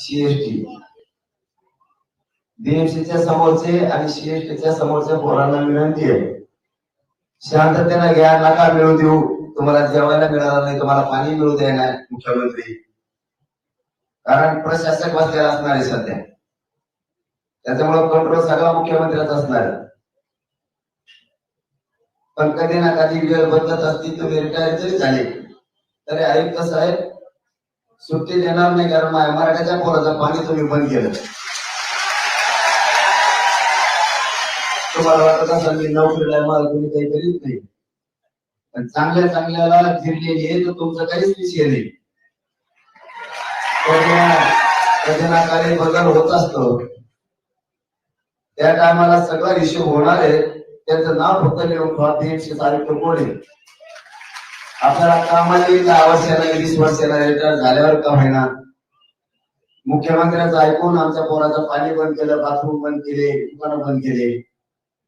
CST बीएमसीच्या समोरचे आणि सीएसटीच्या समोरच्या पोरांना विनंती आहे. शांततेनं घ्या नका मिळू देऊ. तुम्हाला जेवायला मिळालं नाही तुम्हाला पाणी मिळू देणार मुख्यमंत्री. कारण प्रशासक बसलेला असणार आहे सध्या. त्याच्यामुळे कंट्रोल सगळा मुख्यमंत्र्याचा असणार आहे. पण कधी ना कधी वेळ बदलत असती तुम्ही रिटायर जरी झाले. तरी आयुक्त साहेब सुट्टी देणार नाही कारण माझ्या मराठ्याच्या पोराचं पाणी तुम्ही बंद केलं. तुम्हाला वाटत असेल मी नोकरीला मला तुम्ही काही करीत नाही. पण चांगल्या चांगल्याला फिरलेली आहे तर तुमचं काहीच विषय नाही. हो कधी बदल होत असतो. त्या टायमाला सगळा हिशोब होणार आहे. त्याचं नाव फक्त लिहून तीनशे तारीख कोण आहे? आपल्याला कामाला येईल दहा वर्षाला वीस वर्षाला रिटायर झाल्यावर का होईना मुख्यमंत्र्यांचं ऐकून आमच्या पोराचं पाणी बंद केलं बाथरूम बंद केले दुकानं बंद केले.